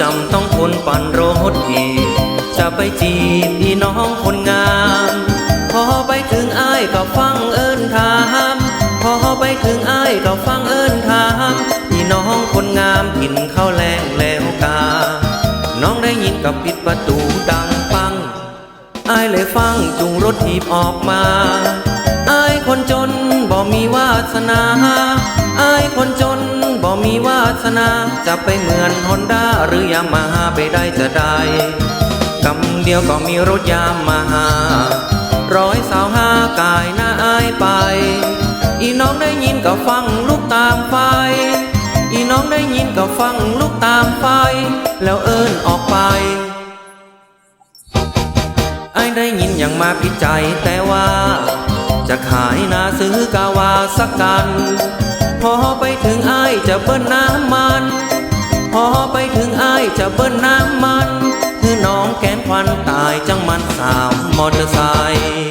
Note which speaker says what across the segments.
Speaker 1: จำต้องคนปั่นรถอีกจะไปจีบพี่น้องคนงาม พอไปถึงอ้ายก็ฟังเอิญถาม พอไปถึงอ้ายก็ฟังเอิญถามพี่น้องคนงามกินข้าวแรงแล้วกา น้องได้ยินกับปิดประตูดังปังอายเลยฟังจุงรถถีบออกมาอายคนจนบ่มีวาสนาอายคนจนบ่มีวา สนาจะไปเหมือนฮอนด้าหรือยามาฮาไปได้จะได้กำเดียวก็มีรถยามมาฮาร้อยสาวห้ากายหน้าอายไป อีน้องได้ยินก็ฟังลูกตามไฟ อีน้องได้ยินก็ฟังลูกตามไฟ แล้วเอิ้นออกไปไอ้ได้ยินอย่างมาพิจัยแต่ว่า จะขายนาซื้อกาวาสักกัน พอไปถึงอ้ายจะเบิ้ลน้ำมัน พอไปถึงอ้ายจะเบิ้ลน้ำมัน คือน้องแกนควันตายจังมันสาวมอเตอร์ไซค์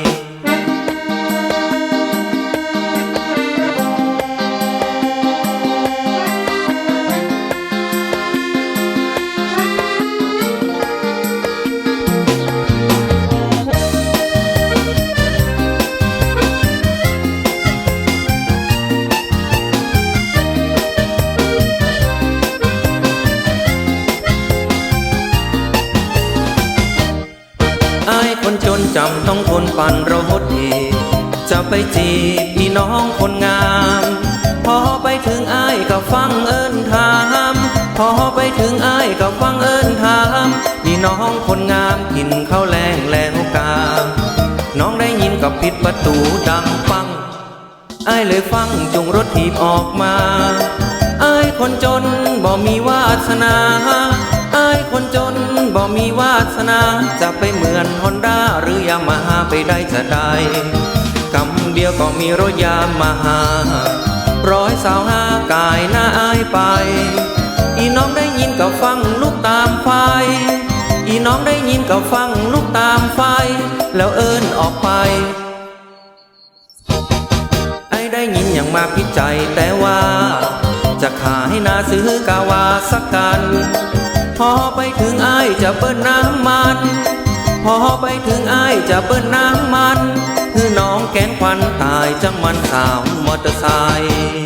Speaker 1: จำต้องทนปั่นรถอีกจะไปจีบพี่น้องคนงาม พอไปถึงอายก็ฟังเอิญถาม พอไปถึงอายก็ฟังเอิญถามพี่น้องคนงามกินข้าวแรงแล้วกาน้องได้ยินก็ปิดประตูดังปังอายเลยฟังจุงรถถีบออกมาอายคนจนบ่มีวาสนาอายคนจน บ่มีวาสนา จะไปเหมือนฮอนด้าหรือยามาฮาไปได้จะได้กำเดียวก็มีรถยามาฮาร้อยสาวห้ากายหน้าอายไป อีน้องได้ยินก็ฟังลูกตามไฟ อีน้องได้ยินก็ฟังลูกตามไฟ แล้วเอิ้นออกไปไอ้ได้ยินอย่างมาพิจัยแต่ว่า จะขายนาซื้อกาวาสักกัน พอไปถึงไอ้ายจะเปิ้นน้ำมัน พอไปถึงไอ้ายจะเปิ้นน้ำมัน คือน้องแกนควันตายจังมันสาวมอเตอร์ไซค์